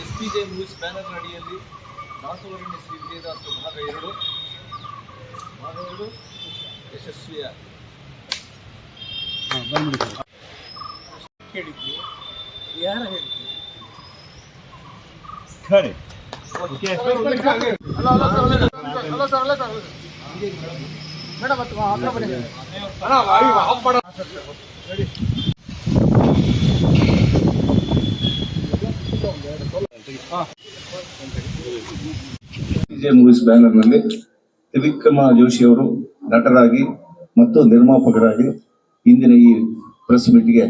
S P J movies banner ಅಡಿಯಲ್ಲಿ ದಾಸವರಣ್ಯ ಶ್ರೀ ವಿಜಯದಾಸ ಭಾಗ ಎರಡು ಭಾಗ ಎರಡು ಯಶಸ್ವಿಯ ಹೇಳಿದ್ದು ಯಾರ ಹೇಳಿದ್ದು? ಓಕೆ. ವಿಜಯ್ ಮೂವೀಸ್ ಬ್ಯಾನರ್ನಲ್ಲಿ ತ್ರಿವಿಕ್ರಮ ಜೋಶಿ ಅವರು ನಟರಾಗಿ ಮತ್ತು ನಿರ್ಮಾಪಕರಾಗಿ ಇಂದಿನ ಈ ಪ್ರೆಸ್ ಮೀಟ್ಗೆ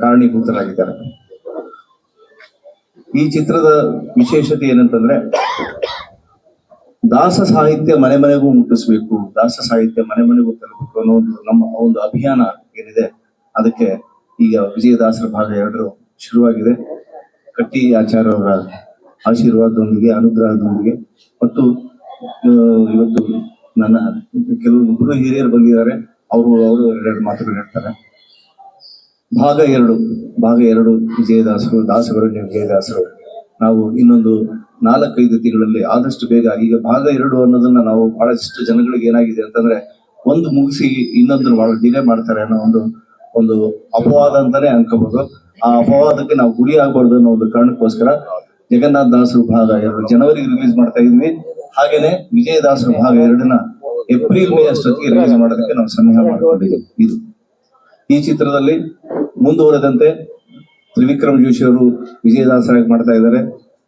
ಕಾರಣೀಭೂತರಾಗಿದ್ದಾರೆ ಈ ಚಿತ್ರದ ವಿಶೇಷತೆ ಏನಂತಂದ್ರೆ ದಾಸ ಸಾಹಿತ್ಯ ಮನೆ ಮನೆಗೂ ಮುಟ್ಟಿಸ್ಬೇಕು ದಾಸ ಸಾಹಿತ್ಯ ಮನೆ ಮನೆಗೂ ತರಬೇಕು ಅನ್ನೋ ಒಂದು ನಮ್ಮ ಒಂದು ಅಭಿಯಾನ ಏನಿದೆ, ಅದಕ್ಕೆ ಈಗ ವಿಜಯದಾಸರ ಭಾಗ ಎರಡು ಶುರುವಾಗಿದೆ. ಕಟ್ಟಿ ಆಚಾರ್ಯ ಅವರ ಆಶೀರ್ವಾದದೊಂದಿಗೆ, ಅನುಗ್ರಹದೊಂದಿಗೆ. ಮತ್ತು ಇವತ್ತು ನನ್ನ ಕೆಲವು ಗುರು ಹಿರಿಯರು ಬಂದಿದ್ದಾರೆ. ಅವರು ಅವರು ಎರಡೆರಡು ಮಾತುಗಳು ಹೇಳ್ತಾರೆ. ಭಾಗ ಎರಡು ಭಾಗ ಎರಡು ವಿಜಯದಾಸರು, ದಾಸರು ವಿಜಯದಾಸರು. ನಾವು ಇನ್ನೊಂದು ನಾಲ್ಕೈದು ತಿಂಗಳಲ್ಲಿ ಆದಷ್ಟು ಬೇಗ, ಈಗ ಭಾಗ ಎರಡು ಅನ್ನೋದನ್ನ ನಾವು ಬಹಳಷ್ಟು ಜನಗಳಿಗೆ ಏನಾಗಿದೆ ಅಂತಂದ್ರೆ ಒಂದು ಮುಗಿಸಿ ಇನ್ನೊಂದು ಡಿಲೇ ಮಾಡ್ತಾರೆ ಅನ್ನೋ ಒಂದು ಒಂದು ಅಪವಾದ ಅಂತಾನೆ ಅನ್ಕೋಬಹುದು ಆ ಅಪವಾದಕ್ಕೆ ನಾವು ಗುರಿ ಆಗ್ಬಾರ್ದು ಅನ್ನೋ ಒಂದು ಕಾರಣಕ್ಕೋಸ್ಕರ ಜಗನ್ನಾಥ ದಾಸರು ಭಾಗ ಎರಡು ಜನವರಿ ರಿಲೀಸ್ ಮಾಡ್ತಾ ಇದ್ವಿ. ಹಾಗೇನೆ ವಿಜಯದಾಸರು ಭಾಗ ಎರಡನ್ನ ಏಪ್ರಿಲ್ ಮೇ ಅಷ್ಟೊತ್ತಿಗೆ ರಿಲೀಸ್ ಮಾಡೋದಕ್ಕೆ ನಾವು ಸನ್ನಿಹ ಮಾಡಿಕೊಂಡಿದ್ದೀವಿ. ಇದು. ಈ ಚಿತ್ರದಲ್ಲಿ ಮುಂದುವರೆದಂತೆ ತ್ರಿವಿಕ್ರಮ್ ಜೋಶಿ ಅವರು ವಿಜಯದಾಸರಾಗಿ ಮಾಡ್ತಾ ಇದ್ದಾರೆ.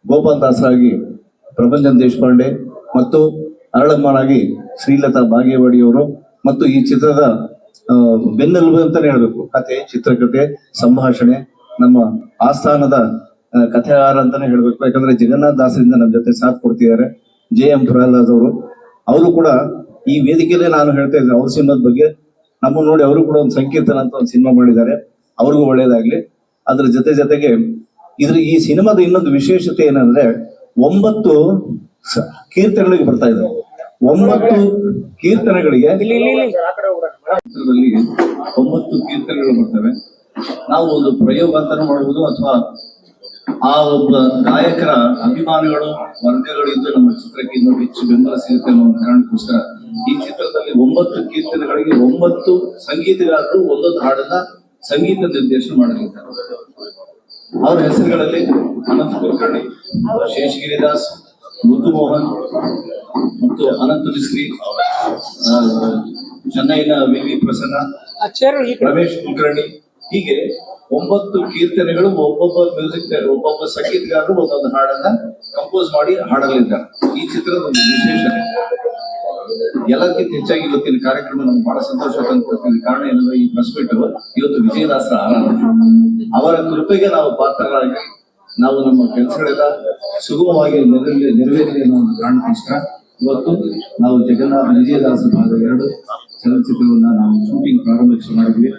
ಗೋಪಾಲ್ ದಾಸರಾಗಿ ಪ್ರಪಂಚನ್ ದೇಶಪಾಂಡೆ ಮತ್ತು ಅರಳಮ್ಮನಾಗಿ ಶ್ರೀಲತಾ ಬಾಗೇವಾಡಿ ಅವರು ಮತ್ತು ಈ ಚಿತ್ರದ ಬೆನ್ನೆಲುಬು ಅಂತಾನೆ ಹೇಳ್ಬೇಕು. ಕತೆ ಚಿತ್ರಕಥೆ ಸಂಭಾಷಣೆ, ನಮ್ಮ ಆಸ್ಥಾನದ ಕಥೆ ಕಥೆಗಾರ ಅಂತಾನೆ ಹೇಳ್ಬೇಕು. ಯಾಕಂದ್ರೆ ಜಗನ್ನಾಥ ದಾಸರಿಂದ ನಮ್ಮ ಜೊತೆ ಸಾಥ್ ಕೊಡ್ತಿದ್ದಾರೆ. ಜೆ ಎಂ ಪ್ರಹ್ಲಾದ್ ಅವರು. ಅವರು ಕೂಡ ಈ ವೇದಿಕೆಯಲ್ಲೇ ನಾನು ಹೇಳ್ತಾ ಇದ್ದೆ, ಅವ್ರ ಸಿನಿಮಾದ ಬಗ್ಗೆ. ನಮ್ಮ ನೋಡಿ ಅವರು ಕೂಡ ಒಂದು ಸಂಕೀರ್ತನ ಅಂತ ಒಂದು ಸಿನಿಮಾ ಮಾಡಿದ್ದಾರೆ. ಅವ್ರಿಗೂ ಒಳ್ಳೇದಾಗ್ಲಿ. ಅದ್ರ ಜೊತೆ ಜೊತೆಗೆ ಇದ್ರ ಈ ಸಿನಿಮಾದ ಇನ್ನೊಂದು ವಿಶೇಷತೆ ಏನಂದ್ರೆ ಒಂಬತ್ತು ಕೀರ್ತನೆಗಳಿಗೆ ಬರ್ತಾ ಇದೆ ಒಂಬತ್ತು ಕೀರ್ತನೆಗಳಿಗೆ ಒಂಬತ್ತು ಕೀರ್ತನೆಗಳು ಬರ್ತವೆ. ನಾವು ಒಂದು ಪ್ರಯೋಗ ಅಂತಾನು ಮಾಡಬಹುದು ಅಥವಾ ಆ ಒಬ್ಬ ಗಾಯಕರ ಅಭಿಮಾನಿಗಳು ವರ್ಗಗಳು ಇದ್ದು ನಮ್ಮ ಚಿತ್ರಕ್ಕೆ ಇನ್ನೂ ಹೆಚ್ಚು ಬೆಂಬಲ ಸಿಗುತ್ತೆ ಅನ್ನೋ ಕಾರಣಕ್ಕೋಸ್ಕರ ಈ ಚಿತ್ರದಲ್ಲಿ ಒಂಬತ್ತು ಕೀರ್ತನೆಗಳಿಗೆ ಒಂಬತ್ತು ಸಂಗೀತಗಾರರು ಒಂದೊಂದು ಹಾಡನ್ನ ಸಂಗೀತ ನಿರ್ದೇಶನ ಮಾಡಲಿದ್ದಾರೆ. ಅವರ ಹೆಸರುಗಳಲ್ಲಿ ಅನಂತ ಕುಲಕರ್ಣಿ ಶೇಷಗಿರಿದಾಸ್ ಮೋಹನ್ ಮತ್ತು ಅನಂತ ಮಿಸ್ತ್ರಿ ಚೆನ್ನೈನ ವಿ ವಿ ಪ್ರಸನ್ನ ರಮೇಶ್ ಕುಲಕರ್ಣಿ. ಹೀಗೆ ಒಂಬತ್ತು ಕೀರ್ತನೆಗಳು ಒಬ್ಬೊಬ್ಬ ಮ್ಯೂಸಿಕ್ ಒಬ್ಬೊಬ್ಬ ಸಂಗೀತಗಾರರು ಒಂದೊಂದು ಹಾಡನ್ನ ಕಂಪೋಸ್ ಮಾಡಿ ಹಾಡಲಿದ್ದಾರೆ. ಈ ಚಿತ್ರದ ಒಂದು ವಿಶೇಷತೆ ಎಲ್ಲಕ್ಕಿಂತ ಹೆಚ್ಚಾಗಿ ಇವತ್ತಿನ ಕಾರ್ಯಕ್ರಮ ನಮ್ಗೆ ಬಹಳ ಸಂತೋಷ ತಂದುಕೊಡ್ತೀನಿ ಕಾರಣ ಏನಂದ್ರೆ ಈ ಪ್ರೆಸ್ ಮೀಟ್ ಇವತ್ತು ವಿಜಯದಾಸರ ಆರಾಧನೆ ಅವರ ಕೃಪೆಗೆ ನಾವು ಪಾತ್ರರಾಗಿ ನಾವು ನಮ್ಮ ಕೆಲಸಗಳೆಲ್ಲ ಸುಗಮವಾಗಿ ನೆರವೇರಿ ಅನ್ನೋ ಒಂದು ಕಾರಣಕ್ಕೋಸ್ಕರ ಇವತ್ತು ನಾವು ಜಗನ್ನಾಥ ವಿಜಯದಾಸ ಭಾಗ ಎರಡು ಚಲನಚಿತ್ರವನ್ನ ನಾವು ಶೂಟಿಂಗ್ ಪ್ರಾರಂಭಿಸಿ ಮಾಡಿದ್ವಿ.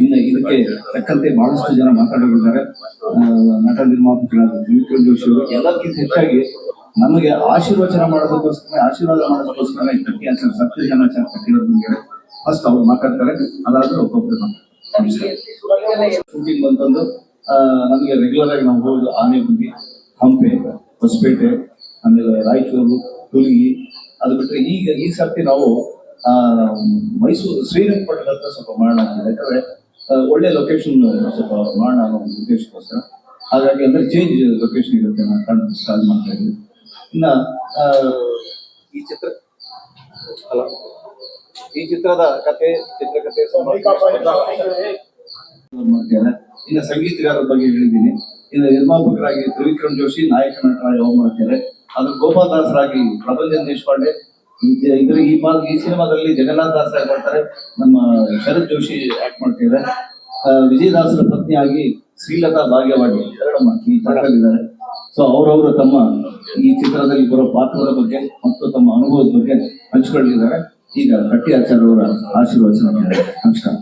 ಇನ್ನು ಇದಕ್ಕೆ ತಕ್ಕಂತೆ ಬಹಳಷ್ಟು ಜನ ಮಾತಾಡೋರಿದ್ದಾರೆ. ಆ, ನಟ ನಿರ್ಮಾಪಕರಾದ ತ್ರಿವಿಕ್ರಮ್ ಜೋಶಿ ಅವರು ಎಲ್ಲಕ್ಕಿಂತ ಹೆಚ್ಚಾಗಿ ನಮಗೆ ಆಶೀರ್ವಚನ ಮಾಡೋದಕ್ಕೋಸ್ಕರ ಆಶೀರ್ವಾದ ಮಾಡೋದಕ್ಕೋಸ್ಕರ ಈ ಕಟ್ಟಿ ಆಚಾರ ಸತ್ಯ ಜನ ಕಟ್ಟಿರೋದು ಫಸ್ಟ್ ಅವ್ರು ಮಾತಾಡ್ತಾರೆ ಅದಾದ್ರೂ ಒಬ್ಬೊಬ್ಬರು ಶೂಟಿಂಗ್ ಬಂತಂದು ನಮಗೆ ರೆಗ್ಯುಲರ್ ಆಗಿ ನಾವು ಹೋಗೋದು ಆನೆಗುಂದಿ ಹಂಪೆ ಹೊಸಪೇಟೆ ಆಮೇಲೆ ರಾಯಚೂರು ಹುಲಿಗಿ ಅದು ಬಿಟ್ಟರೆ ಈಗ ಈ ಸರ್ತಿ ನಾವು ಮೈಸೂರು ಶ್ರೀರಂಗಪಟ್ಟಣ ಹತ್ರ ಸ್ವಲ್ಪ ಮಾಡೋಣ ಯಾಕಂದ್ರೆ ಒಳ್ಳೆ ಲೊಕೇಶನ್ ಸ್ವಲ್ಪ ಮಾಡೋಣ ಅನ್ನೋ ಒಂದು ಉದ್ದೇಶಕ್ಕೋಸ್ಕರ. ಹಾಗಾಗಿ ಅಂದ್ರೆ ಚೇಂಜ್ ಲೊಕೇಶನ್ ಇರುತ್ತೆ ನಾವು ಕಣ್ಣು ಸ್ಟಾರ್ಟ್ ಮಾಡ್ತಾ ಇದ್ದೀವಿ. ಇನ್ನ ಈ ಚಿತ್ರ ಅಲ್ಲ ಈ ಚಿತ್ರದ ಕತೆ ಚಿತ್ರಕಥೆ ಮಾಡ್ತಾರೆ? ಇನ್ನು ಸಂಗೀತಗಾರರ ಬಗ್ಗೆ ಹೇಳಿದ್ದೀನಿ. ಇನ್ನು ನಿರ್ಮಾಪಕರಾಗಿ ತ್ರಿವಿಕ್ರಮ್ ಜೋಶಿ, ನಾಯಕ ನಟರಾಗಿ ಹೋಮ್ ಮಾಡ್ತಾರೆ ಅದು ಗೋಪಾಲ್ ದಾಸರಾಗಿ ಪ್ರಭಂಜನ್ ದೇಶಪಾಂಡೆ. ಇದ್- ಇದ್ರ ಈ ಮಾ ಈ ಸಿನಿಮಾದಲ್ಲಿ ಜಗನ್ನಾಥ್ ಆಗಿ ಮಾಡ್ತಾರೆ? ನಮ್ಮ ಶರತ್ ಜೋಶಿ ಆಕ್ಟ್ ಮಾಡ್ತಿದ್ದಾರೆ. ವಿಜಯದಾಸರ ಪತ್ನಿಯಾಗಿ ಶ್ರೀಲತಾ ಭಾಗ್ಯವಾಡಿ ಈ ಪಾತ್ರದಲ್ಲಿದ್ದಾರೆ. ಸೊ ಅವರವರು ತಮ್ಮ ಈ ಚಿತ್ರದಲ್ಲಿ ಬರೋ ಪಾತ್ರದ ಬಗ್ಗೆ ಮತ್ತು ತಮ್ಮ ಅನುಭವದ ಬಗ್ಗೆ ಹಂಚಿಕೊಳ್ಳಿದ್ದಾರೆ ಈಗ ಕಟ್ಟಿ ಆಚಾರ್ಯವರ ಆಶೀರ್ವಚನ ನಮಸ್ಕಾರ.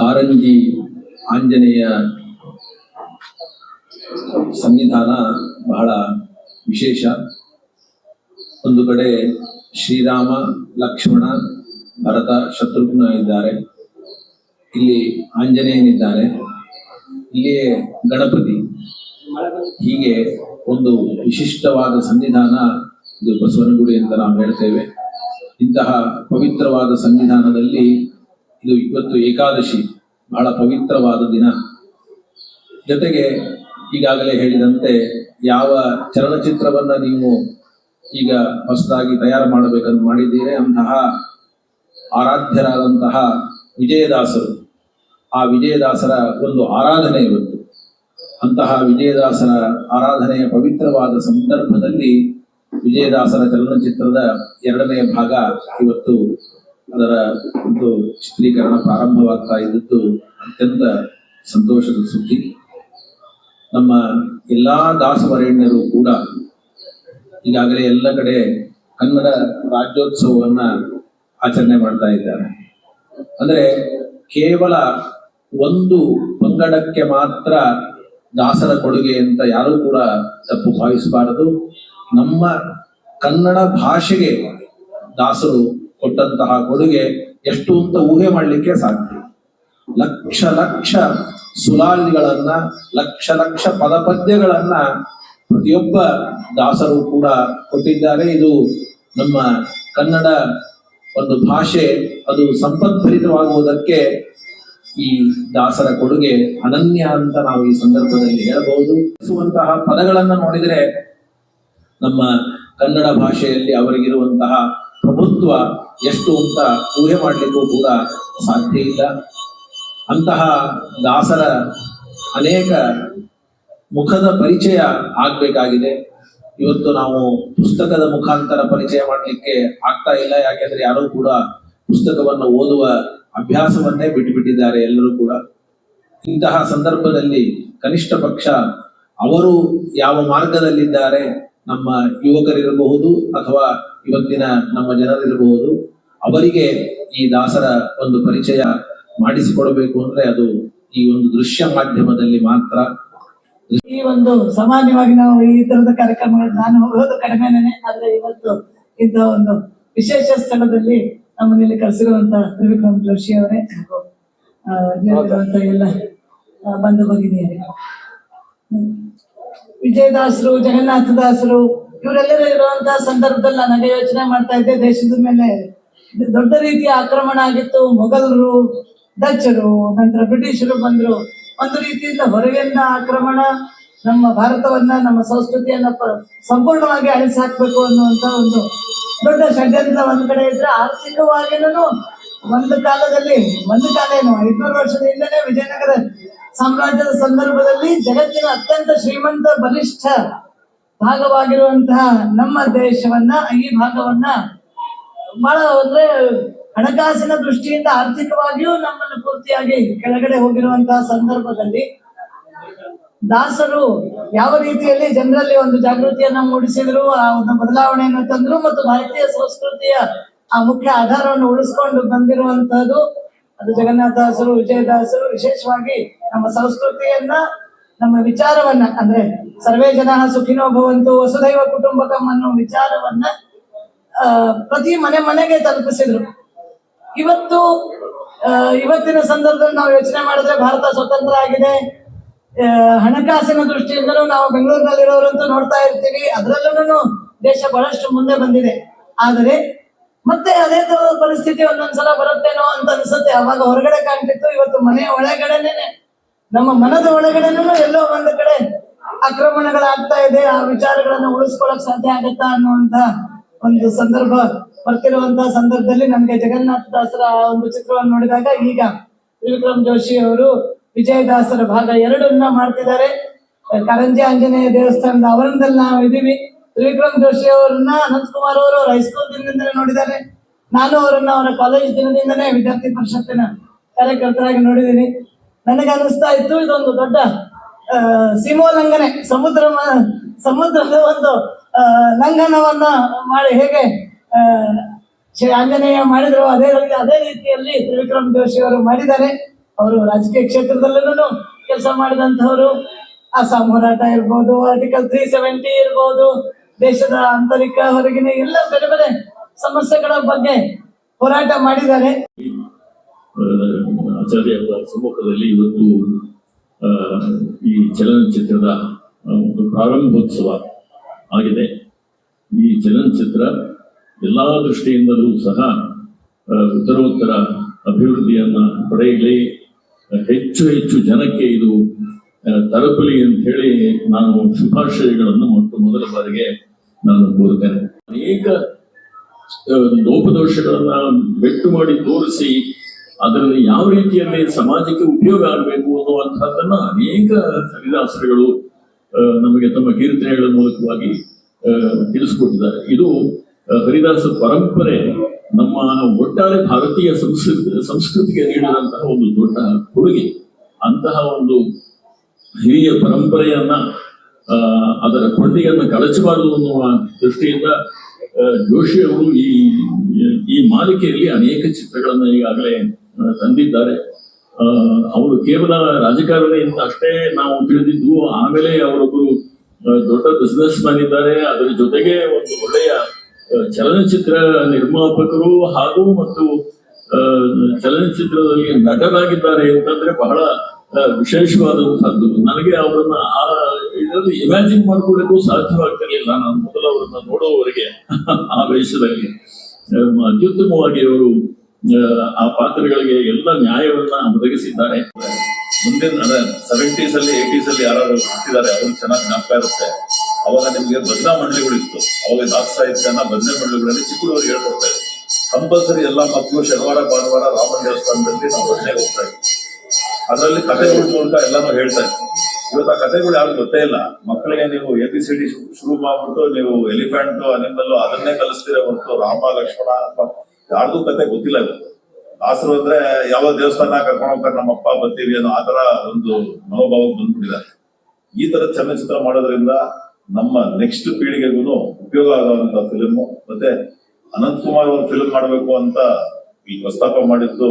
ಕಾರಂಜಿ ಆಂಜನೇಯ ಸಂವಿಧಾನ ಬಹಳ ವಿಶೇಷ. ಒಂದು ಕಡೆ ಶ್ರೀರಾಮ, ಲಕ್ಷ್ಮಣ, ಭರತ, ಶತ್ರುಘ್ನ ಇದ್ದಾರೆ. ಇಲ್ಲಿ ಆಂಜನೇಯನಿದ್ದಾರೆ. ಇಲ್ಲಿಯೇ ಗಣಪತಿ. ಹೀಗೆ ಒಂದು ವಿಶಿಷ್ಟವಾದ ಸಂವಿಧಾನ ಇದು ಬಸವನಗುಡಿ ಅಂತ ನಾವು ಹೇಳ್ತೇವೆ. ಇಂತಹ ಪವಿತ್ರವಾದ ಸಂವಿಧಾನದಲ್ಲಿ ಇದು ಇವತ್ತು ಏಕಾದಶಿ. ಬಹಳ ಪವಿತ್ರವಾದ ದಿನ. ಜೊತೆಗೆ ಈಗಾಗಲೇ ಹೇಳಿದಂತೆ ಯಾವ ಚಲನಚಿತ್ರವನ್ನು ನೀವು ಈಗ ಹೊಸದಾಗಿ ತಯಾರು ಮಾಡಬೇಕಂತ ಮಾಡಿದ್ದೀರಿ, ಅಂತಹ ಆರಾಧ್ಯರಾದಂತಹ ವಿಜಯದಾಸರು. ಆ ವಿಜಯದಾಸರ ಒಂದು ಆರಾಧನೆ ಇವತ್ತು. ಅಂತಹ ವಿಜಯದಾಸರ ಆರಾಧನೆಯ ಪವಿತ್ರವಾದ ಸಂದರ್ಭದಲ್ಲಿ ವಿಜಯದಾಸರ ಚಲನಚಿತ್ರದ ಎರಡನೇ ಭಾಗ ಇವತ್ತು ಅದರ ಒಂದು ಚಿತ್ರೀಕರಣ ಪ್ರಾರಂಭವಾಗ್ತಾ ಇದ್ದದ್ದು ಅತ್ಯಂತ ಸಂತೋಷದ ಸುದ್ದಿ. ನಮ್ಮ ಎಲ್ಲಾ ದಾಸವರೇಣ್ಯರು ಕೂಡ ಈಗಾಗಲೇ ಎಲ್ಲ ಕಡೆ ಕನ್ನಡ ರಾಜ್ಯೋತ್ಸವವನ್ನ ಆಚರಣೆ ಮಾಡ್ತಾ ಇದ್ದಾರೆ. ಅಂದ್ರೆ ಕೇವಲ ಒಂದು ಪಂಗಡಕ್ಕೆ ಮಾತ್ರ ದಾಸರ ಕೊಡುಗೆ ಅಂತ ಯಾರೂ ಕೂಡ ತಪ್ಪು ಭಾವಿಸಬಾರದು. ನಮ್ಮ ಕನ್ನಡ ಭಾಷೆಗೆ ದಾಸರು ಕೊಟ್ಟಂತಹ ಕೊಡುಗೆ ಎಷ್ಟು ಅಂತ ಊಹೆ ಮಾಡಲಿಕ್ಕೆ ಸಾಧ್ಯ. ಲಕ್ಷ ಲಕ್ಷ ಸುಲಾಲಿಗಳನ್ನ ಲಕ್ಷ ಲಕ್ಷ ಪದಪದ್ಯಗಳನ್ನ ಪ್ರತಿಯೊಬ್ಬ ದಾಸರು ಕೂಡ ಕೊಟ್ಟಿದ್ದಾರೆ. ಇದು ನಮ್ಮ ಕನ್ನಡ ಒಂದು ಭಾಷೆ, ಅದು ಸಂಪದ್ಭರಿತವಾಗುವುದಕ್ಕೆ ಈ ದಾಸರ ಕೊಡುಗೆ ಅನನ್ಯ ಅಂತ ನಾವು ಈ ಸಂದರ್ಭದಲ್ಲಿ ಹೇಳಬಹುದು. ಪದಗಳನ್ನ ನೋಡಿದರೆ ನಮ್ಮ ಕನ್ನಡ ಭಾಷೆಯಲ್ಲಿ ಅವರಿಗಿರುವಂತಹ ಪ್ರಭುತ್ವ ಎಷ್ಟು ಅಂತ ಊಹೆ ಮಾಡಲಿಕ್ಕೂ ಕೂಡ ಸಾಧ್ಯ ಇಲ್ಲ. ಅಂತಹ ದಾಸರ ಅನೇಕ ಮುಖದ ಪರಿಚಯ ಆಗಬೇಕಾಗಿದೆ. ಇವತ್ತು ನಾವು ಪುಸ್ತಕದ ಮುಖಾಂತರ ಪರಿಚಯ ಮಾಡಲಿಕ್ಕೆ ಆಗ್ತಾ ಇಲ್ಲ. ಯಾಕೆಂದ್ರೆ ಯಾರೂ ಕೂಡ ಪುಸ್ತಕವನ್ನು ಓದುವ ಅಭ್ಯಾಸವನ್ನೇ ಬಿಟ್ಟುಬಿಟ್ಟಿದ್ದಾರೆ ಎಲ್ಲರೂ ಕೂಡ. ಇಂತಹ ಸಂದರ್ಭದಲ್ಲಿ ಕನಿಷ್ಠ ಪಕ್ಷ ಅವರು ಯಾವ ಮಾರ್ಗದಲ್ಲಿದ್ದಾರೆ ನಮ್ಮ ಯುವಕರಿರಬಹುದು ಅಥವಾ ಇವತ್ತಿನ ನಮ್ಮ ಜನರಿರಬಹುದು, ಅವರಿಗೆ ಈ ದಾಸರ ಒಂದು ಪರಿಚಯ ಮಾಡಿಸಿಕೊಡಬೇಕು ಅಂದ್ರೆ ಅದು ಈ ಒಂದು ದೃಶ್ಯ ಮಾಧ್ಯಮದಲ್ಲಿ ಮಾತ್ರ. ಈ ಒಂದು ಸಾಮಾನ್ಯವಾಗಿ ನಾವು ಈ ತರದ ಕಾರ್ಯಕ್ರಮಗಳು ನಾನು ಹೋಗೋದು ಕಡಿಮೆನೇ, ಆದ್ರೆ ಇವತ್ತು ಇದ್ದ ಒಂದು ವಿಶೇಷ ಸ್ಥಳದಲ್ಲಿ ನಮ್ಮನೇಲಿ ಕರೆಸಿರುವಂತ ತ್ರಿವಿಕ್ರಮ್ ಜೋಶಿ ಅವರೇ ಹಾಗೂ ಎಲ್ಲ ಬಂದು ಭಗಿನಿಯರೇ ಹ್ಮ್. ಜಗನ್ನಾಥ ದಾಸರು ಇವರೆಲ್ಲರೂ ಇರುವಂತಹ ಸಂದರ್ಭದಲ್ಲಿ ನನಗೆ ಯೋಚನೆ ಮಾಡ್ತಾ ಇದ್ದೆ ದೇಶದ ಮೇಲೆ ದೊಡ್ಡ ರೀತಿಯ ಆಕ್ರಮಣ ಆಗಿತ್ತು ಮೊಘಲರು, ಡಚ್ಚರು, ನಂತರ ಬ್ರಿಟಿಷರು ಬಂದ್ರು ಒಂದು ರೀತಿಯಿಂದ ಹೊರಗಿನ ಆಕ್ರಮಣ, ನಮ್ಮ ಭಾರತವನ್ನ, ನಮ್ಮ ಸಂಸ್ಕೃತಿಯನ್ನ ಸಂಪೂರ್ಣವಾಗಿ ಅಳಿಸಿ ಹಾಕ್ಬೇಕು ಅನ್ನುವಂತ ಒಂದು ದೊಡ್ಡ ಷಡ್ಯಂತ್ರ ಒಂದ್ ಕಡೆ ಇದ್ರೆ ಆರ್ಥಿಕವಾಗಿನೂ ಒಂದು ಕಾಲದಲ್ಲಿ, ಒಂದು ಕಾಲ ಏನು, ಐದ್ನೂರು ವರ್ಷದ ಹಿಂದೆನೆ ವಿಜಯನಗರ ಸಾಮ್ರಾಜ್ಯದ ಸಂದರ್ಭದಲ್ಲಿ ಜಗತ್ತಿನ ಅತ್ಯಂತ ಶ್ರೀಮಂತ ಬಲಿಷ್ಠ ಭಾಗವಾಗಿರುವಂತಹ ನಮ್ಮ ದೇಶವನ್ನ, ಈ ಭಾಗವನ್ನ ಬಹಳ ಅಂದ್ರೆ ಹಣಕಾಸಿನ ದೃಷ್ಟಿಯಿಂದ ಆರ್ಥಿಕವಾಗಿಯೂ ನಮ್ಮನ್ನು ಪೂರ್ತಿಯಾಗಿ ಕೆಳಗಡೆ ಹೋಗಿರುವಂತಹ ಸಂದರ್ಭದಲ್ಲಿ ದಾಸರು ಯಾವ ರೀತಿಯಲ್ಲಿ ಜನರಲ್ಲಿ ಒಂದು ಜಾಗೃತಿಯನ್ನ ಮೂಡಿಸಿದ್ರು, ಆ ಒಂದು ಬದಲಾವಣೆಯನ್ನು ತಂದ್ರು ಮತ್ತು ಭಾರತೀಯ ಸಂಸ್ಕೃತಿಯ ಆ ಮುಖ್ಯ ಆಧಾರವನ್ನು ಉಳಿಸ್ಕೊಂಡು ಬಂದಿರುವಂತಹದ್ದು ಅದು ಜಗನ್ನಾಥದಾಸರು, ವಿಜಯದಾಸರು ವಿಶೇಷವಾಗಿ ನಮ್ಮ ಸಂಸ್ಕೃತಿಯನ್ನ, ನಮ್ಮ ವಿಚಾರವನ್ನ, ಅಂದ್ರೆ ಸರ್ವೇ ಜನ ಸುಖಿನೋ ಭವಂತು ವಸುದೈವ ಕುಟುಂಬಕಂ ಅನ್ನೋ ವಿಚಾರವನ್ನ ಪ್ರತಿ ಮನೆ ಮನೆಗೆ ತಲುಪಿಸಿದ್ರು. ಇವತ್ತು ಇವತ್ತಿನ ಸಂದರ್ಭದಲ್ಲಿ ನಾವು ಯೋಚನೆ ಮಾಡಿದ್ರೆ ಭಾರತ ಸ್ವತಂತ್ರ ಆಗಿದೆ. ಹಣಕಾಸಿನ ದೃಷ್ಟಿಯಿಂದಲೂ ನಾವು ಬೆಂಗಳೂರಿನಲ್ಲಿರೋರಂತೂ ನೋಡ್ತಾ ಇರ್ತೀವಿ. ಅದರಲ್ಲೂ ದೇಶ ಬಹಳಷ್ಟು ಮುಂದೆ ಬಂದಿದೆ. ಆದರೆ ಮತ್ತೆ ಅದೇ ತರದ ಪರಿಸ್ಥಿತಿ ಒಂದೊಂದ್ಸಲ ಬರುತ್ತೇನೋ ಅಂತ ಅನ್ಸುತ್ತೆ. ಅವಾಗ ಹೊರಗಡೆ ಕಾಣ್ತಿತ್ತು, ಇವತ್ತು ಮನೆಯ ಒಳಗಡೆನೆ ನಮ್ಮ ಮನದ ಒಳಗಡೆನೂ ಎಲ್ಲೋ ಒಂದು ಕಡೆ ಆಕ್ರಮಣಗಳಾಗ್ತಾ ಇದೆ, ಆ ವಿಚಾರಗಳನ್ನ ಉಳಿಸ್ಕೊಳಕ್ ಸಾಧ್ಯ ಆಗುತ್ತಾ ಅನ್ನುವಂತ ಒಂದು ಸಂದರ್ಭ ಬರ್ತಿರುವಂತಹ ಸಂದರ್ಭದಲ್ಲಿ ನಮ್ಗೆ ಜಗನ್ನಾಥ ದಾಸರ ಆ ಒಂದು ಚಿತ್ರವನ್ನು ನೋಡಿದಾಗ ಈಗ ತ್ರಿವಿಕ್ರಮ್ ಜೋಶಿ ಅವರು ವಿಜಯದಾಸರ ಭಾಗ ಎರಡನ್ನ ಮಾಡ್ತಿದ್ದಾರೆ. ಕರಂಜಿ ಆಂಜನೇಯ ದೇವಸ್ಥಾನದ ಆವರಣದಲ್ಲಿ ನಾವು ಇದೀವಿ ತ್ರಿವಿಕ್ರಮ್ ಜೋಶಿ ಅವರನ್ನ ಅನಂತಕುಮಾರ್ ಅವರು ಅವ್ರ ಹೈಸ್ಕೂಲ್ ದಿನದಿಂದಲೇ ನೋಡಿದ್ದಾರೆ. ನಾನು ಅವರನ್ನ ಅವರ ಕಾಲೇಜ್ ದಿನದಿಂದನೇ ವಿದ್ಯಾರ್ಥಿ ಪರಿಷತ್ತಿನ ಕಾರ್ಯಕರ್ತರಾಗಿ ನೋಡಿದ್ದೀನಿ. ನನಗೆ ಅನಿಸ್ತಾ ಇತ್ತು, ಇದೊಂದು ದೊಡ್ಡ ಸೀಮೋಲ್ಲಂಘನೆ ಸಮುದ್ರ ಸಮುದ್ರದ ಒಂದು ಲಂಘನವನ್ನ ಮಾಡಿ ಹೇಗೆ ಶ್ರೀ ಆಂಜನೇಯ ಮಾಡಿದ್ರು. ಅದೇ ರೀತಿ, ಅದೇ ರೀತಿಯಲ್ಲಿ ತ್ರಿವಿಕ್ರಮ್ ಜೋಶಿ ಅವರು ಮಾಡಿದ್ದಾರೆ. ಅವರು ರಾಜಕೀಯ ಕ್ಷೇತ್ರದಲ್ಲೂ ಕೆಲಸ ಮಾಡಿದಂತಹವರು ಅಸ್ಸಾಂ ಹೋರಾಟ ಇರ್ಬೋದು ಆರ್ಟಿಕಲ್ ತ್ರೀ ಸೆವೆಂಟಿ ಇರ್ಬೋದು ದೇಶದ ಆಂತರಿಕ ಹೊರಗಿನ ಎಲ್ಲ ಬೇರೆ ಬೇರೆ ಸಮಸ್ಯೆಗಳ ಬಗ್ಗೆ ಹೋರಾಟ ಮಾಡಿದ್ದಾರೆ. ಆಚಾರ್ಯ ಸಮ್ಮುಖದಲ್ಲಿ ಇವತ್ತು ಈ ಚಲನಚಿತ್ರದ ಒಂದು ಪ್ರಾರಂಭೋತ್ಸವ ಆಗಿದೆ. ಈ ಚಲನಚಿತ್ರ ಎಲ್ಲಾ ದೃಷ್ಟಿಯಿಂದಲೂ ಸಹ ಉತ್ತರೋತ್ತರ ಅಭಿವೃದ್ಧಿಯನ್ನ ಪಡೆಯಲಿ. ಹೆಚ್ಚು ಹೆಚ್ಚು ಜನಕ್ಕೆ ಇದು ತಲುಪಲಿ ಅಂತ ಹೇಳಿ ನಾನು ಶುಭಾಶಯಗಳನ್ನು ಮತ್ತು ಮೊದಲ ಬಾರಿಗೆ ನಾನು ಕೋರುತ್ತೇನೆ ಅನೇಕ ಲೋಪದೋಷಗಳನ್ನ ಬೆಟ್ಟು ಮಾಡಿ ತೋರಿಸಿ ಅದರಲ್ಲಿ ಯಾವ ರೀತಿಯಲ್ಲಿ ಸಮಾಜಕ್ಕೆ ಉಪಯೋಗ ಆಗಬೇಕು ಅನ್ನುವಂಥದ್ದನ್ನ ಅನೇಕ ಹರಿದಾಸರುಗಳು ನಮಗೆ ತಮ್ಮ ಕೀರ್ತನೆಗಳ ಮೂಲಕವಾಗಿ ತಿಳಿಸಿಕೊಟ್ಟಿದ್ದಾರೆ. ಇದು ಹರಿದಾಸ ಪರಂಪರೆ ನಮ್ಮ ಒಟ್ಟಾರೆ ಭಾರತೀಯ ಸಂಸ್ಕೃತಿ ಸಂಸ್ಕೃತಿಗೆ ನೀಡಿದಂತಹ ಒಂದು ದೊಡ್ಡ ಕೊಡುಗೆ. ಅಂತಹ ಒಂದು ಹಿರಿಯ ಪರಂಪರೆಯನ್ನ ಅದರ ಕೊಡುಗೆಯನ್ನು ಕಳಚಬಾರದು ಅನ್ನುವ ದೃಷ್ಟಿಯಿಂದ ಜೋಶಿ ಅವರು ಈ ಈ ಮಾಲಿಕೆಯಲ್ಲಿ ಅನೇಕ ಚಿತ್ರಗಳನ್ನು ಈಗಾಗಲೇ ತಂದಿದ್ದಾರೆ. ಅವರು ಕೇವಲ ರಾಜಕಾರಣಿಯಿಂದ ಅಷ್ಟೇ ನಾವು ತಿಳಿದಿದ್ದು, ಆಮೇಲೆ ಅವರೊಬ್ಬರು ದೊಡ್ಡ ಬಿಸ್ನೆಸ್ ಮ್ಯಾನ್ ಇದ್ದಾರೆ. ಅದರ ಜೊತೆಗೆ ಒಂದು ಒಳ್ಳೆಯ ಚಲನಚಿತ್ರ ನಿರ್ಮಾಪಕರು ಹಾಗೂ ಮತ್ತು ಚಲನಚಿತ್ರದಲ್ಲಿ ನಟರಾಗಿದ್ದಾರೆ ಅಂತಂದ್ರೆ ಬಹಳ ವಿಶೇಷವಾದಂತಹದ್ದು. ನನಗೆ ಅವರನ್ನ ಆ ಇದರಲ್ಲಿ ಇಮ್ಯಾಜಿನ್ ಮಾಡ್ಕೊಳ್ಳಿಕ್ಕೂ ಸಾಧ್ಯವಾಗ್ತಿರ್ಲಿಲ್ಲ. ನಾನು ಮೊದಲು ಅವರನ್ನ ನೋಡುವವರಿಗೆ ಆ ವೇಷದಲ್ಲಿ. ಅತ್ಯುತ್ತಮವಾಗಿ ಅವರು ಆ, ಪಾತ್ರಗಳಿಗೆ ಎಲ್ಲ ನ್ಯಾಯವನ್ನ ಒದಗಿಸಿದ್ದಾರೆ. ಮುಂದಿನ ಸೆವೆಂಟೀಸ್ ಅಲ್ಲಿ ಏಟೀಸ್ ಅಲ್ಲಿ ಯಾರು ಹಾಕಿದ್ದಾರೆ ಅವ್ರಿಗೆ ಚೆನ್ನಾಗಿ ಜ್ಞಾಪಕ ಇರುತ್ತೆ. ಅವಾಗ ನಿಮ್ಗೆ ಭಜನಾ ಮಂಡಳಿಗಳಿತ್ತು ಅವಾಗ ದಾಸ ಸಾಹಿತ್ಯನ ಮಂಡಳಿಗಳಲ್ಲಿ ಚಿಕ್ಕವರು ಹೇಳ್ಕೊಡ್ತಾ ಇದ್ರು. ಕಂಪಲ್ಸರಿ ಎಲ್ಲ ಮಕ್ಕಳು ಶನಿವಾರ ಭಾನುವಾರ ರಾಮನ ದೇವಸ್ಥಾನದಲ್ಲಿ ನಾವು ಭಜನೆಗೆ ಹೋಗ್ತಾ ಇದ್ವಿ. ಅದರಲ್ಲಿ ಕಥೆಗಳ ಮೂಲಕ ಎಲ್ಲಾನು ಹೇಳ್ತಾ ಇದ್ವಿ. ಇವತ್ತು ಆ ಕಥೆಗಳು ಯಾರು ಗೊತ್ತೇ ಇಲ್ಲ. ಮಕ್ಕಳಿಗೆ ನೀವು ಎ ಪಿ ಸಿ ಡಿ ಶುರು ಮಾಡ್ಬಿಟ್ಟು ನೀವು ಎಲಿಫೆಂಟ್ ಅನಿಮಲ್ ಅದನ್ನೇ ಕಲಿಸ್ತೀರ ಹೊರತು ರಾಮ, ಲಕ್ಷ್ಮಣ ಅಥವಾ ಯಾರ್ದು ಕತೆ ಗೊತ್ತಿಲ್ಲ ಇವತ್ತು. ಆಸರು ಅಂದ್ರೆ ಯಾವ ದೇವಸ್ಥಾನ ಕರ್ಕೊಂಡು ಹೋಗ್ತಾರೆ ನಮ್ಮಪ್ಪ ಬರ್ತೀವಿ ಅನ್ನೋ ಆತರ ಒಂದು ಮನೋಭಾವ ಬಂದ್ಬಿಟ್ಟಿದ್ದಾರೆ. ಈ ತರ ಚಲನಚಿತ್ರ ಮಾಡೋದ್ರಿಂದ ನಮ್ಮ ನೆಕ್ಸ್ಟ್ ಪೀಳಿಗೆಗೂ ಉಪಯೋಗ ಆಗುವಂತ ಫಿಲ್ಮ್ ಮತ್ತೆ ಅನಂತ್ ಕುಮಾರ್ ಅವ್ರ ಫಿಲ್ಮ್ ಮಾಡಬೇಕು ಅಂತ ಈ ಪ್ರಸ್ತಾಪ ಮಾಡಿದ್ದು